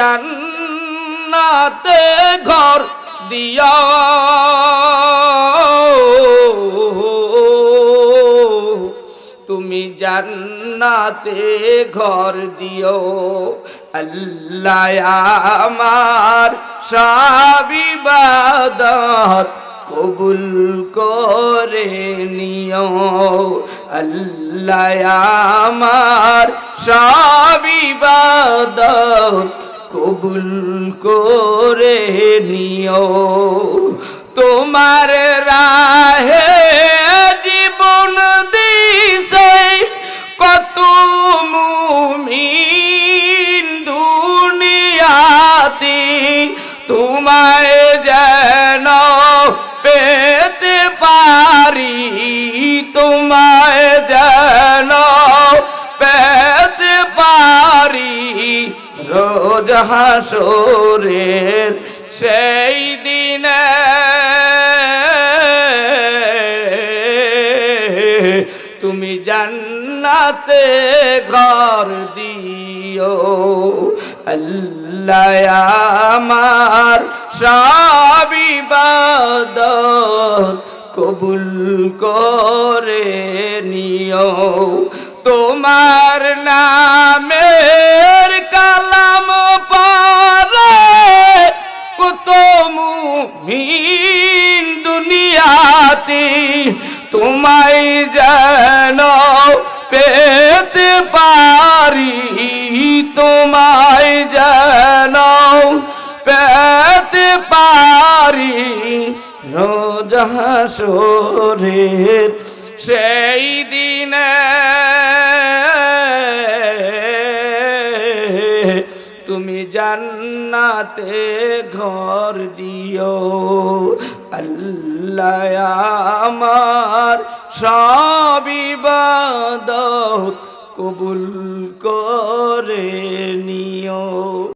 জান্নাতে ঘর দিয়া তুমি জান্নাতে ঘর দিও। আল্লাহ আমার সাবিবাদত কবুল করে নিও। আল্লাহ আমার সাবিবাদত কবুল করে নিও। তোমার রাহে জীবন দিছে কত মুমিন দুনিয়াতে। তোমায় যেন রোজ হাসরের সেই দিনে তুমি জান্নাতে ঘর দিও। আল্লাহ আমার সাবিবাদত কবুল করে নিও। তোমার নামের দুনিয়াতে তোমায় যেন পেতে পারি, তোমায় যেন পেতে পারি। রোজ হাসরের সেই দিনে তুমি জান্নাতে ঘর দিও আল্লাহ আমার সবিবাদত কবুল করে নিও।